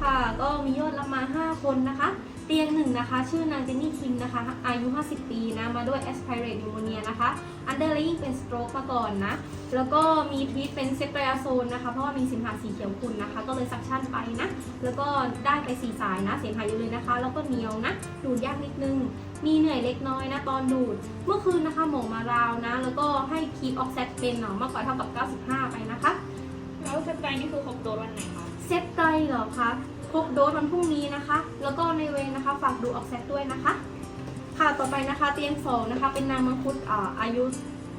ค่ะ ก็มียอดรับมา 5 คนนะคะ เตียงหนึ่งนะคะ ชื่อนางเจนนี่คิมนะคะ อายุ 50 ปีนะ มาด้วย aspirate pneumonia นะคะ underlying เป็น stroke มาก่อนนะ แล้วก็มีทรีตเป็นเซปไตรอาโซนนะคะ เพราะว่ามีสิมหาสีเขียวขุ่นนะคะ ก็เลยซักชั่นไปนะ แล้วก็ได้ไปสีสายนะ เสียงหายอยู่เลยนะคะ แล้วก็เหนียวนะ ดูดยากนิดนึง มีเหนื่อยเล็กน้อยนะตอนดูด เมื่อคืนนะคะหมอมาราวนะ แล้วก็ให้คีปออกเซตเป็นเนาะมากกว่าเท่ากับ 95 ไปนะคะ แล้วสไตล์นี่คือครบโดสวันไหนคะ เซตไตรเหรอคะค รบโดสวันพรุ่งนี้นะคะ แล้วก็ในเวรนะคะฝากดูออกเซตด้วยนะคะ ค่ะต่อไปนะคะเตียงสองนะคะ เป็นนางมังคุดอ่าอายุ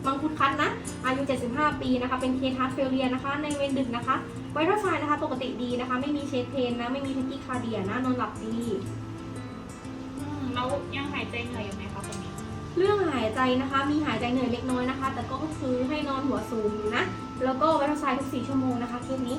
มังคุดคัดนะ อายุ 75 ปีนะคะ เป็นเคสฮาร์ดเฟลเลียนะคะ ในเวรดึกนะคะ ไวรัสไซน์นะคะ ปกติดีนะคะ ไม่มีเชสเพนนะ ไม่มีทักกี้คาเดียนะ นอนหลับดีอืมแล้วยังหายใจเหนื่อยอยู่ไหมคะคนนี้เรื่องหายใจนะคะ มีหายใจเหนื่อยเล็กน้อยนะคะ แต่ก็คือให้นอนหัวสูงอยู่นะ แล้วก็ไวรัสไซน์ทุก 4 ชั่วโมงนะคะเคสนี้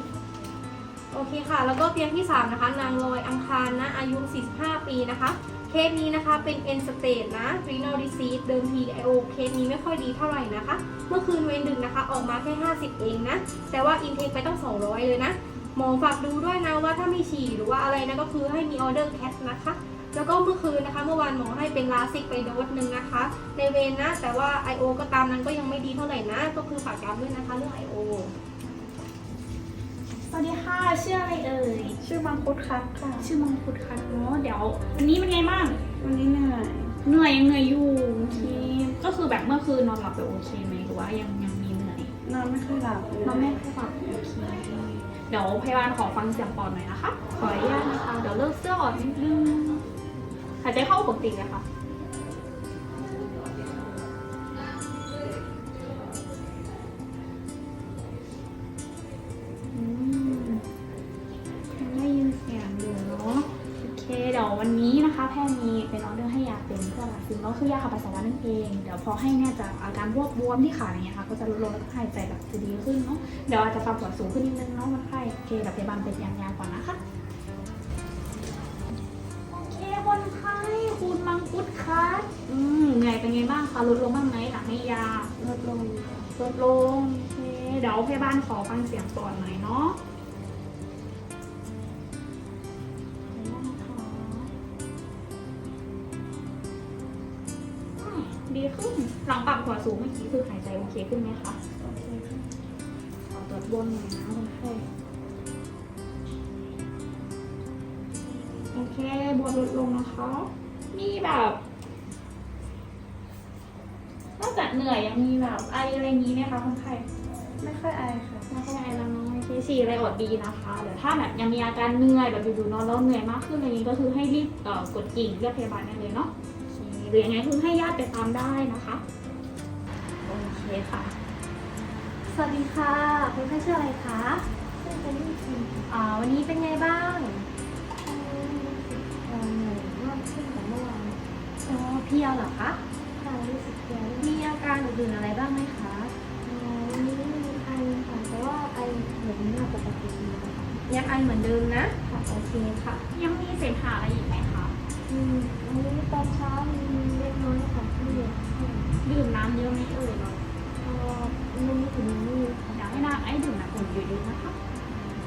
โอเคค่ะ แล้วก็เตียงที่ 3 นะคะ นางลอยอังคารนะ อายุ 45 ปีนะคะ เคสนี้นะคะเป็น end stage นะ renal disease เดิมที IO เคสนี้ไม่ค่อยดีเท่าไหร่นะคะ เมื่อคืนเวนดึกนะคะ ออกมาแค่ 50 เองนะ แต่ว่า intake ไปต้อง 200 เลยนะ หมอฝากดูด้วยนะว่าถ้ามีฉี่หรือว่าอะไรนะก็คือให้มีออเดอร์แคทนะคะแล้วก็เมื่อคืนนะคะ เมื่อวานหมอให้เป็นลาซิกไปโดสหนึ่งนะคะ ในเวนนะ แต่ว่า IO ก็ตามนั้นก็ยังไม่ดีเท่าไหร่นะ ก็คือฝากย้ำด้วยนะคะเรื่อง IO วัสดีค่ะชื่ออะไรเอ่ย ชื่อมังคุดครับค่ะ ชื่อมังคุดค่ะเนาะเดี๋ยววันนี้เป็นไงบ้าง วันนี้เหนื่อย เหนื่อยยังเหนื่อยอยู่โอเคก็คือแบบเมื่อคืนนอนหลับไปโอเคไหมหรือว่ายังยังมีเหนื่อยนอนไม่ค่อยหลับเลยนอนไม่ค่อยหลับโอเคเดี๋ยวพยาบาลขอฟังเสียงปอดหน่อยนะคะ ขออนุญาตนะคะ เดี๋ยวเลิกเสื้อออกนิดนึงหายใจเข้าปกติเลยค่ะ ววันนี้นะคะแพทย์มีเป็นออเดอร์ให้ยาเป็นเพื่อลาซินก็คือยาขับปัสสาวะนั่นเองเดี๋ยวพอให้เนี่ยจากอาการพวกบวมที่ขาอย่างเงี้ยค่ะก็จะลดลงแล้วก็หายใจแบบจะดีขึ้นเนาะเดี๋ยวอาจจะปรับหัวสูงขึ้นนิดนึงเนาะคนไข้โอเคเดี๋ยวพยาบาลเป็นยายาก่อนนะคะโอเคคนไข้คุณมังคุดคะอืมเหนื่อยเป็นไงบ้างคะลดลงบ้างไหมหลังให้ยาลดลงลดลงโอเคเดี๋ยวพยาบาลขอฟังเสียงก่อนหน่อยเนาะ ดีขึ้น หลังปรับหัวสูงเมื่อกี้คือหายใจโอเคขึ้นไหมคะ โอเคค่ะขอตรวจบนหน่อยนะคนไข้โอเคบวมลดลงนะคะ มีแบบนอกจากเหนื่อยยังมีแบบไออะไรอย่างนี้ไหมคะคนไข้ ไม่ค่อยไอค่ะไม่ใช่ไอแล้วน้อยเคสีอะไรอดดีนะคะเดี๋ยวถ้าแบบยังมีอาการเหนื่อยแบบอยู่ๆนอนแล้วเหนื่อยมากขึ้นอะไรนี้ก็คือให้รีบเอ่อกดกิ่งเรียกพยาบาลได้เลยเนาะโอเค หรือยังไงคือให้ญาติไปตามได้นะคะ โอเคค่ะ สวัสดีค่ะ คุณไข้ชื่ออะไรคะชื่อเป็นที่จริงอ่าวันนี้เป็นไงบ้างเหนื่อยมากขึ้นกว่าเมื่อวานอ๋อเพลียวเหรอคะค่ะรู้สึกเพลียมีอาการอื่นๆอะไรบ้างไหมคะวันนี้ไม่มีไอค่ะแต่ว่าไอเหมือนหน้าปกติดีนะคะยังไอเหมือนเดิมนะค่ะโอเคค่ะ ยังมีเสมหะอะไรอีกไหมคะอืมวันนี้ตอนเช้ามีเล็กน้อย ค่ะที่เรียดื่มน้ำเยอะไหมเอ่ยเราพอมันไม่ถึงนี่อยากให้น้ำไอ้ดื่มน้ำอุ่นเยอะๆนะคะ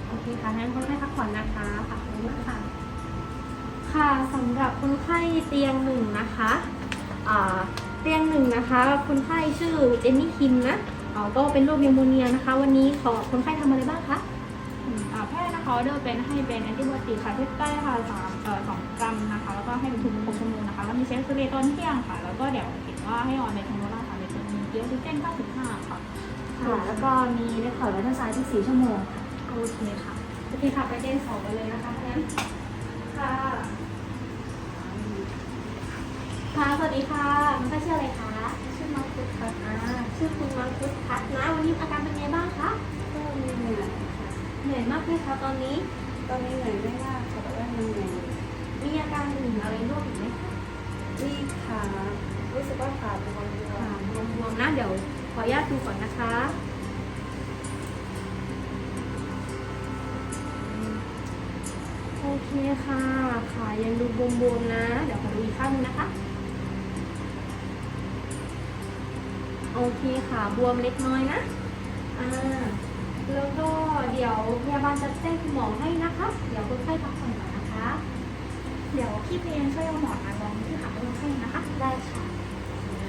โอเคค่ะงั้นคนไข้พักผ่อนนะคะขอบคุณมากค่ะ ค่ะสำหรับคนไข้เตียงหนึ่งนะคะอ่าเตียงหนึ่งนะคะ คนไข้ชื่อเจนนี่คิมนะอ๋อก็เป็นโรคนิวโมเนียนะคะ วันนี้ขอคนไข้ทำอะไรบ้างคะอืมอ่าแพทย์นะคะเดินเป็นให้เป็นแอนติบอดีค่ะเพชรใต้ค่ะสามเอ่อสองกรัมนะคะ แล้วก็ให้เป็นทุนหกชั่วโมงนะคะแล้ว มีเช็คสเรย์ตอนเที่ยงค่ะ แล้วก็เดี๋ยวเห็นว่าให้ออนในทางโนล่าค่ะเป็นมีเยอะซิเจน95 ค่ะ ค่ะ แล้วก็มีเรคคอร์ดไว้ทั้งซ้ายที่ 4 ชั่วโมง โอเคค่ะ โอเคค่ะ ไปเต้นสองกันเลยนะคะงั้นค่ะค่ะ สวัสดีค่ะคุณป้าชื่ออะไรคะ ชื่อมังคุดครับอ่าชื่อคุณมังคุดพัฒนะ วันนี้อาการเป็นไงบ้างคะก็มีเหนื่อยค่ะเหนื่อยมากไหมคะตอนนี้ ตอนนี้เหนื่อยไม่มากค่ะแต่ว่ายังเหนื่อยอยู่มีอาการอื่นอะไรร่วมอีกไหมคะ นี่ขารู้สึกว่าขาบวมอยู่ค่ะบวมๆนะ เดี๋ยวขออนุญาตดูก่อนนะคะโอเคค่ะ ขายังดูบวมๆนะ เดี๋ยวขอดูอีกข้างนึงนะคะ โอเคค่ะบวมเล็กน้อยนะ อ่า แล้วก็เดี๋ยวดี๋ยวพยาบาลจะแจ้งคุณหมอให้นะคะ เดี๋ยวคนไข้พักผ่อนก่อนนะคะ เดี๋ยวพี่เพนช่วยเอาหมอนมารองที่ขาคนไข้นะคะ ได้ค่ะ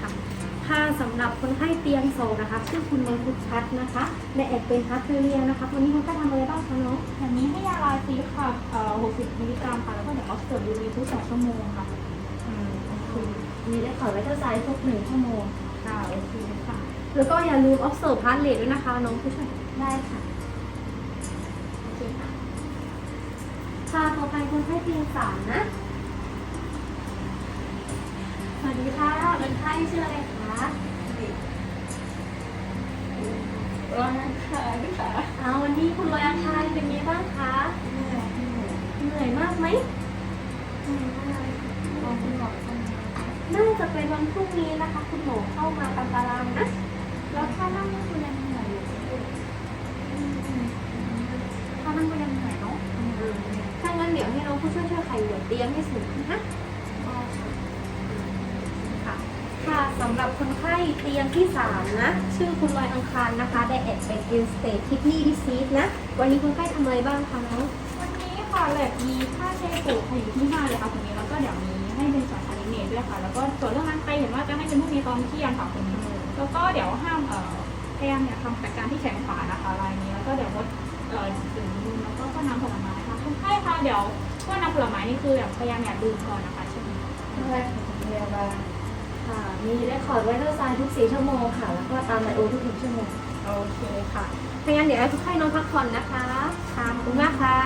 ค่ะค่ะสำหรับคนไข้เตียงโซนะคะชื่อคุณมงคุดพัฒน์นะคะและแอบเป็นฮัตเทอเรียนะคะวันนี้คนไข้ทำอะไรบ้างคะน้องอย่างนี้ให้ยาลาซีค่ะเอ่อ60มิลลิกรัมค่ะ แล้วก็เดี๋ยวออกเสิร์ฟยูรีทุกสองชั่วโมงค่ะอืมคือมีได้ขอไว้เท่าไซส์ทุกหนึ่งชั่วโมงค่ะโอเคค่ะ แล้วก็อย่าลืม observe heart rate ด้วยนะคะน้องผู้ช่วยได้ค่ะ โอเคค่ะ ค่ะต่อไปคนไข้เตียงสามนะ สวัสดีค่ะคนไข้ชื่ออะไรคะร้อนค่ะค่ะเอาวันนี้คุณลอยอังคารเป็นไงบ้างคะเหนื่อยเหนื่อยเหนื่อยมากไหมเหนื่อยมากรอคุณหมอคนนี้น่าจะเป็นวันพรุ่งนี้นะคะ คุณหมอเข้ามาตามตารางนะ แล้วถ้านั่งนี่คือยังเหนื่อยอยู่ถ้านั่งก็ยังเหนื่อยเนาะ ถ้างั้นเดี๋ยวให้น้องผู้ช่วยช่วยไขหัวเตียงให้สูงขึ้นนะค่ะค่ะสำหรับคนไข้เตียงที่ 3 นะ ชื่อคุณลอยอังคารนะคะ ได้แอดเป็น end stage kidney disease นะ วันนี้คนไข้ทำอะไรบ้างคะน้องวันนี้ค่ะแลบมีค่าเชฟปูค่ะอยู่ที่ห้าเลยค่ะตรงนี้แล้วก็เดี๋ยวมีให้เป็นสอนคาริเนตด้วยค่ะ แล้วก็ส่วนเรื่องนั้นไปเห็นว่าจะให้เป็นพรุ่งนี้ตอนเที่ยงค่ะคุณแล้วก็เดี๋ยวห้ามเอ่อพยายามเนี่ยทำจัดการที่แขนขวานะคะรายนี้แล้วก็เดี๋ยวงดเอ่อดื่มนมแล้วก็ก็น้ำผลไม้ค่ะคุณไข้ค่ะเดี๋ยว ก็น้ำผลไม้นี่คือแบบพยายามอย่าดื่มก่อนนะคะใช่ไหมได้ค่ะคุณพยาบาลค่ะ มีได้ขอไวเลอร์ไซน์ทุกสี่ชั่วโมงค่ะ แล้วก็ตามไอโอทุกหนึ่งชั่วโมง โอเคค่ะถ้างั้นเดี๋ยวให้ทุกท่านนอนพักผ่อนนะคะค่ะขอบคุณมากค่ะ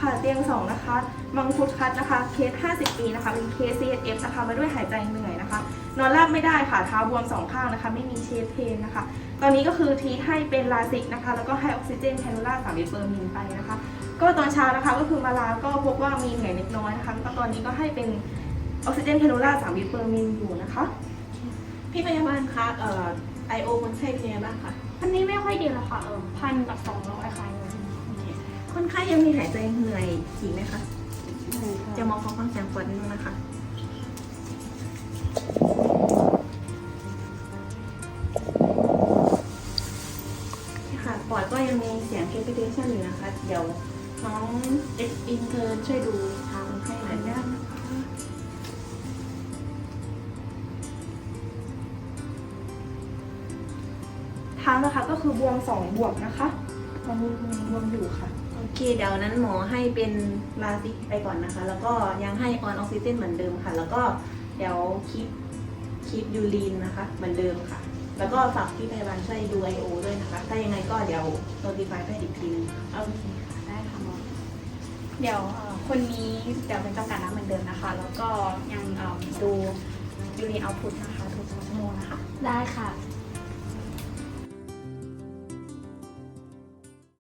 ค่ะเตียงสองนะคะมังคุดคัดนะคะ เคส 50 ปีนะคะ เป็นเคส CSF นะคะ มาด้วยหายใจเหนื่อยนะคะ นอนราบไม่ได้ค่ะ เท้าบวมสองข้างนะคะ ไม่มีเชสเพนนะคะ ตอนนี้ก็คือทีให้เป็นลาซิกนะคะ แล้วก็ให้ออกซิเจนแคนูล่าสามเปอร์มินไปนะคะ ก็ตอนเช้านะคะ ก็คือมาลา ก็พบว่ามีเหนื่อยเล็กน้อยนะคะแล้วก็ตอนนี้ก็ให้เป็นออกซิเจนแคนูล่าสามเปอร์มินอยู่นะคะ พี่พยาบาลคะ เอ่อไอโอคนไข้เป็นยังไงบ้างคะ อันนี้ไม่ค่อยดีแล้วค่ะ เออพันกับสองร้อยค่ะ คนไข้ยังมีหายใจเหนื่อยอีกไหมคะจะมองขอฟังเสียงปวดนิดนึงนะคะค่ะปอดก็ยังมีเสียง capitation อยู่นะคะ เดี๋ยวน้องเอ็กอินเทอร์ช่วยดูทางคนไข้หน่อยได้นะคะเท้านะคะก็คือบวมสองบวมนะคะ ตอนนี้ยังบวมอยู่ค่ะ โอเค เดี๋ยวนั้นหมอให้เป็นลาซิกไปก่อนนะคะ แล้วก็ยังให้ออนออกซิเจนเหมือนเดิมค่ะ แล้วก็เดี๋ยวคีปคีปยูรีนนะคะ เหมือนเดิมค่ะ แล้วก็ฝากพี่พยาบาลช่วยดูไอโอด้วยนะคะ ถ้ายังไงก็เดี๋ยวโน้ติฟายไปอีกทีนึงค่ะโอเคค่ะได้ค่ะหมอเดี๋ยวเอ่อคนนี้เดี๋ยวเป็นจำกัดน้ำเหมือนเดิมนะคะ แล้วก็ยังเอิ่มดูยูรีนเอาพุทนะคะทุกสองชั่วโมงนะคะ ได้ค่ะ